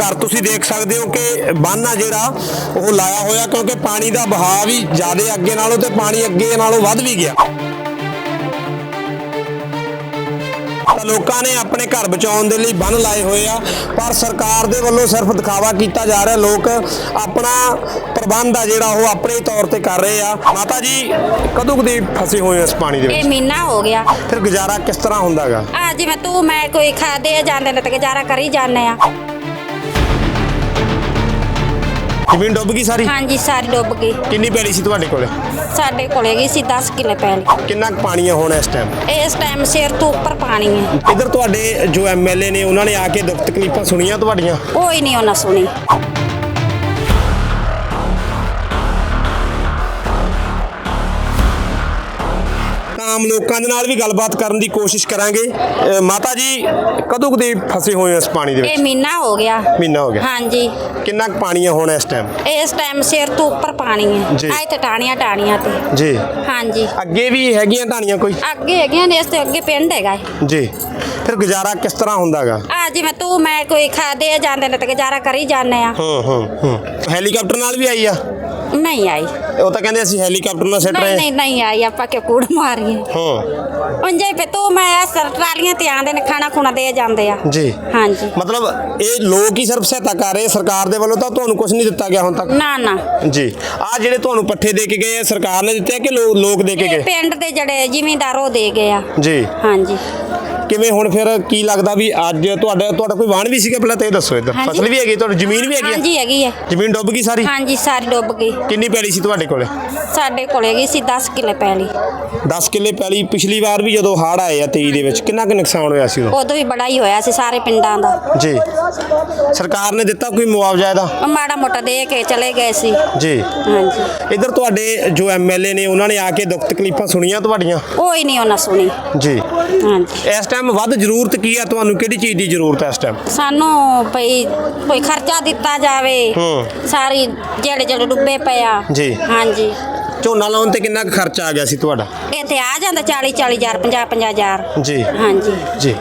ਘਰ ਤੁਸੀਂ ਦੇਖ ਸਕਦੇ ਹੋ ਕਿ ਬੰਨ ਆ ਜਿਹੜਾ ਉਹ ਲਾਇਆ ਹੋਇਆ ਕਿਉਂਕਿ ਪਾਣੀ ਦਾ ਬਹਾਅ ਵੀ ਜ਼ਿਆਦਾ ਅੱਗੇ ਨਾਲੋਂ ਤੇ ਪਾਣੀ ਅੱਗੇ ਨਾਲੋਂ ਵੱਧ ਵੀ ਗਿਆ। ਤਾਂ ਲੋਕਾਂ ਨੇ ਆਪਣੇ ਘਰ ਬਚਾਉਣ ਦੇ ਲਈ ਬੰਨ ਲਾਏ ਹੋਏ ਆ ਪਰ ਸਰਕਾਰ ਦੇ ਵੱਲੋਂ ਸਿਰਫ ਦਿਖਾਵਾ ਕੀਤਾ ਜਾ ਰਿਹਾ ਲੋਕ ਆਪਣਾ ਪ੍ਰਬੰਧ ਆ ਜਿਹੜਾ ਉਹ ਆਪਣੇ ਤੌਰ ਤੇ ਕਰ ਰਹੇ ਆ। ਮਾਤਾ ਜੀ ਕਦੋਂ ਕਦੀ ਫਸੇ ਹੋਏ ਇਸ ਪਾਣੀ ਦੇ ਇਹ ਵਿੱਚ? ਮਹੀਨਾ ਹੋ ਗਿਆ। ਫਿਰ ਗੁਜ਼ਾਰਾ ਕਿਸ ਤਰ੍ਹਾਂ ਹੁੰਦਾਗਾ ਆ ਜਿਵੇਂ ਤੂੰ ਮੈਂ ਕੋਈ ਖਾਦੇ ਜਾਂਦੇ ਨੇ ਤੇ ਗੁਜ਼ਾਰਾ ਕਰੀ ਜਾਂਦੇ ਆ। ਜ਼ਮੀਨ ਡੁੱਬ ਗਈ ਸਾਰੀ? ਹਾਂਜੀ ਸਾਰੀ ਡੁੱਬ ਗਈ। ਕਿੰਨੀ ਪੈਲੀ ਸੀ ਤੁਹਾਡੇ ਕੋਲੇ? ਸਾਡੇ ਕੋਲੇ ਗਈ ਸੀ 10 ਕਿੱਲੇ ਪੈਲੀ। ਕਿੰਨਾ ਕੁ ਪਾਣੀ ਹੁਣ ਇਸ ਟਾਈਮ ਇਸ ਟਾਈਮ ਸਿਰ ਤੋਂ ਉੱਪਰ ਪਾਣੀ ਹੈ ਇਧਰ ਤੁਹਾਡੇ ਜੋ ਐਮਐਲਏ ਨੇ ਉਹਨਾਂ ਨੇ ਆ ਕੇ ਦੁੱਖ ਤਕਲੀਫਾਂ ਸੁਣੀਆਂ ਤੁਹਾਡੀਆਂ? ਹੀ ਨਹੀਂ ਉਹਨਾਂ ਸੁਣੀ। ਆਮ ਲੋਕਾਂ ਦੇ ਨਾਲ ਵੀ ਗੱਲਬਾਤ ਕਰਨ ਦੀ ਕੋਸ਼ਿਸ਼ ਕਰਾਂਗੇ। ਮਾਤਾ ਜੀ ਕਦੋਂ ਕਦੇ ਫਸੇ ਹੋਏ ਹੋ ਇਸ ਪਾਣੀ ਦੇ ਇਹ ਵਿੱਚ? ਮਹੀਨਾ ਹੋ ਗਿਆ। ਮਹੀਨਾ ਹੋ ਗਿਆ। ਹਾਂਜੀ। ਕਿੰਨਾ ਕੁ ਪਾਣੀ ਆ ਹੁਣ ਇਸ ਟਾਈਮ ਇਸ ਟਾਈਮ ਸਿਰ ਤੋਂ ਉੱਪਰ ਪਾਣੀ ਜੀ। ਹੈ ਆਏ ਤੇ ਟਾਣੀਆਂ ਟਾਣੀਆਂ ਤੇ। ਜੀ। ਹਾਂਜੀ। ਅੱਗੇ ਵੀ ਹੈਗੀਆਂ ਢਾਣੀਆਂ ਕੋਈ? ਅੱਗੇ ਹੈਗੀਆਂ ਨੇ ਇਸ ਤੋਂ ਅੱਗੇ ਪਿੰਡ ਹੈਗਾ। ਜੀ। ਫਿਰ ਗੁਜ਼ਾਰਾ ਕਿਸ ਤਰ੍ਹਾਂ ਹੁੰਦਾਗਾ ਆ ਜਿਵੇਂ ਤੂੰ ਮੈਂ ਕੋਈ ਖਾਦੇ ਜਾਂਦੇ ਨੇ ਤੇ ਗੁਜ਼ਾਰਾ ਕਰੀ ਜਾਂਦੇ ਆ। ਹੂੰ ਹੂੰ ਹੂੰ। ਹੈਲੀਕਾਪਟਰ ਨਾਲ ਵੀ ਆਈ ਆ? ਨਹੀਂ ਆਈ। ਉਹ ਤਾਂ ਕਹਿੰਦੇ ਅਸੀਂ ਹੈਲੀਕਾਪਟਰ ਨਾਲ ਸਿੱਟ ਨਹੀਂ ਰਹੇ। ਨਹੀਂ ਨਹੀਂ ਆਈ ਆਪਾਂ ਕਿ ਕੂੜ ਮਾਰੀਏ? ਹਾਂ। ਉਂਝੇ ਪੇ ਤੂੰ ਮੈਂ ਸਰ ਟਰਾਲੀਆਂ ਤੇ ਆਂਦੇ ਨੇ ਖਾਣਾ ਖੁਣਾ ਦੇ ਜਾਂਦੇ ਆ। ਜੀ। ਹਾਂਜੀ। ਮਤਲਬ ਇਹ ਲੋਕ ਹੀ ਸਿਰਫ ਸਹਾਇਤਾ ਕਰ ਰਹੇ ਸਰਕਾਰ ਦੇ ਵੱਲੋਂ ਤਾਂ ਤੁਹਾਨੂੰ ਕੁਝ ਨਹੀਂ ਦਿੱਤਾ ਗਿਆ ਹੁਣ ਤੱਕ? ਨਾ ਨਾ। ਜੀ। ਆ ਜਿਹੜੇ ਤੁਹਾਨੂੰ ਪੱਠੇ ਦੇ ਕੇ ਗਏ ਆ, ਸਰਕਾਰ ਨੇ ਦਿੱਤੇ ਆ ਕਿ ਲੋ- ਲੋਕ ਦੇ ਕੇ ਇਹ ਗਏ? ਪਿੰਡ ਦੇ ਜਿਹੜੇ ਜ਼ਿਮੀਂਦਾਰ ਉਹ ਦੇ ਗਏ ਆ। ਜੀ। ਹਾਂਜੀ। ਕਿਵੇਂ ਹੁਣ ਫਿਰ ਕੀ ਲੱਗਦਾ ਵੀ ਅੱਜ ਤੁਹਾਡਾ ਤੁਹਾਡਾ ਕੋਈ ਵਾਹਣ ਵੀ ਸੀਗਾ ਪਹਿਲਾਂ ਤੇ ਇਹ ਦੱਸੋ ਇੱਧਰ। ਹਾਂਜੀ। ਫਸਲ ਵੀ ਹੈਗੀ ਤੁਹਾਡੀ ਜ਼ਮੀਨ ਵੀ ਹੈਗੀ ਆ? ਹਾਂਜੀ ਹੈਗੀ ਹੈ। ਜ਼ਮੀਨ ਡੁੱਬ ਗਈ ਸਾਰੀ? ਹਾਂਜੀ ਸਾਰੀ ਡੁੱਬ ਗਈ। ਕਿੰਨੀ ਪੈਲੀ ਸੀ ਤੁਹਾਡੇ ਕੋਲੇ? ਸਾਡੇ ਕੋਲੇ ਗਈ ਸੀ 10 ਕਿੱਲੇ ਪੈਲੀ। 10 ਕਿੱਲੇ ਪੈਲੀ ਪਿਛਲੀ ਵਾਰ ਵੀ ਜਦੋਂ ਹੜ੍ਹ ਆਏ ਆ 23 ਦੇ ਵਿੱਚ ਕਿੰਨਾ ਕੁ ਨੁਕਸਾਨ ਹੋਇਆ ਸੀ ਉਦੋਂ? ਉਦੋਂ ਵੀ ਬੜਾ ਹੀ ਹੋਇਆ ਸੀ ਸਾਰੇ ਪਿੰਡਾਂ ਦਾ। ਜੀ। ਸਰਕਾਰ ਨੇ ਦਿੱਤਾ ਕੋਈ ਮੁਆਵਜ਼ਾ ਇਹਦਾ? ਉਹ ਮਾੜਾ ਮੋਟਾ ਦੇ ਕੇ ਚਲੇ ਗਏ ਸੀ। ਜੀ। ਹਾਂਜੀ। ਇੱਧਰ ਤੁਹਾਡੇ ਜੋ ਐਮਐਲਏ ਨੇ ਉਹਨਾਂ ਨੇ ਆ ਕੇ ਦੁੱਖ ਤਕਲੀਫਾਂ ਸੁਣੀਆਂ ਤੁਹਾਡੀਆਂ? ਉਹ ਹੀ ਨਹੀਂ ਉਹਨਾਂ ਸੁਣੀ। ਜੀ। ਹਾਂਜੀ। ਇਸ ਟਾਈਮ ਵੱਧ ਜ਼ਰੂਰਤ ਕੀ ਆ? ਤੁਹਾਨੂੰ ਕਿਹੜੀ ਚੀਜ਼ ਦੀ ਜ਼ਰੂਰਤ ਹੈ ਇਸ ਟਾਈਮ ਸਾਨੂੰ ਭਈ ਕੋਈ ਖਰਚਾ ਦਿੱਤਾ ਜਾਵੇ। ਹੂੰ। ਸਾਰੀ ਜਿਹੜੇ ਜਿਹੜੇ ਡੁੱਬੇ ਪਏ ਆ। ਜੀ। ਹਾਂਜੀ। ਝੋਨਾ ਲਾਉਣ ਤੇ ਕਿੰਨਾ ਕੁ ਖਰਚਾ ਆ ਗਿਆ ਸੀ ਤੁਹਾਡਾ? ਇੱਥੇ ਆ ਜਾਂਦਾ 40 40 ਹਜ਼ਾਰ 50 50 ਹਜ਼ਾਰ। ਜੀ। ਹਾਂਜੀ। ਜੀ।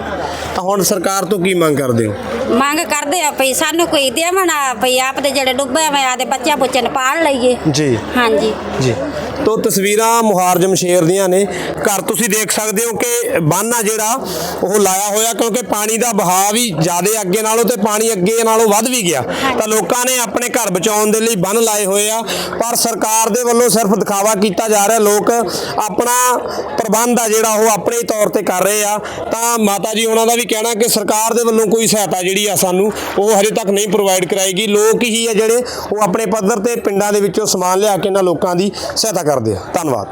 ਤਾਂ ਹੁਣ ਸਰਕਾਰ ਤੋਂ ਕੀ ਮੰਗ ਕਰਦੇ ਹੋ? ਮੰਗ ਕਰਦੇ ਆ ਭਈ ਸਾਨੂੰ ਕੋਈ ਦੇਵਣਾ ਭਈ ਆਪ ਦੇ ਜਿਹੜੇ ਡੁੱਬੇ ਹੋਏ ਆ ਦੇ ਬੱਚਿਆਂ ਬੁੱਚੇ ਨੂੰ ਪਾਲ ਲਈਏ। ਜੀ। ਹਾਂਜੀ। ਜੀ। ਤੋ ਤਸਵੀਰਾਂ ਮੁਹਾਰਜਮ ਸ਼ੇਰ ਦੀਆਂ ਨੇ। ਘਰ ਤੁਸੀਂ ਦੇਖ ਸਕਦੇ ਹੋ ਕਿ ਬੰਨ ਆ ਜਿਹੜਾ ਉਹ ਲਾਇਆ ਹੋਇਆ ਕਿਉਂਕਿ ਪਾਣੀ ਦਾ ਬਹਾਅ ਵੀ ਜ਼ਿਆਦਾ ਅੱਗੇ ਨਾਲੋਂ ਤੇ ਪਾਣੀ ਅੱਗੇ ਨਾਲੋਂ ਵੱਧ ਵੀ ਗਿਆ। ਤਾਂ ਲੋਕਾਂ ਨੇ ਆਪਣੇ ਘਰ ਬਚਾਉਣ ਦੇ ਲਈ ਬੰਨ ਲਾਏ ਹੋਏ ਆ। ਪਰ ਸਰਕਾਰ ਦੇ ਵੱਲੋਂ ਸਿਰਫ ਦਿਖਾਵਾ ਕੀਤਾ ਜਾ ਰਿਹਾ। ਲੋਕ ਆਪਣਾ ਪ੍ਰਬੰਧ ਆ ਜਿਹੜਾ ਉਹ ਆਪਣੇ ਤੌਰ ਤੇ ਕਰ ਰਹੇ ਆ। ਤਾਂ ਮਾਤਾ ਜੀ ਉਹਨਾਂ ਦਾ ਵੀ ਕਹਿਣਾ ਕਿ ਸਰਕਾਰ ਦੇ ਵੱਲੋਂ ਕੋਈ ਸਹਾਇਤਾ ਜਿਹੜੀ ਆ ਸਾਨੂੰ ਉਹ ਹਜੇ ਤੱਕ ਨਹੀਂ ਪ੍ਰੋਵਾਈਡ ਕਰਾਏਗੀ। ਲੋਕ ਹੀ ਆ ਜਿਹੜੇ ਉਹ ਆਪਣੇ ਪੱਧਰ ਤੇ ਪਿੰਡਾਂ ਦੇ ਵਿੱਚੋਂ ਸਮਾਨ ਲਿਆ ਕੇ ਇਹਨਾਂ ਲੋਕਾਂ ਦੀ ਸਹਾਇਤਾ ਕਰਦੇ ਆ। ਧੰਨਵਾਦ।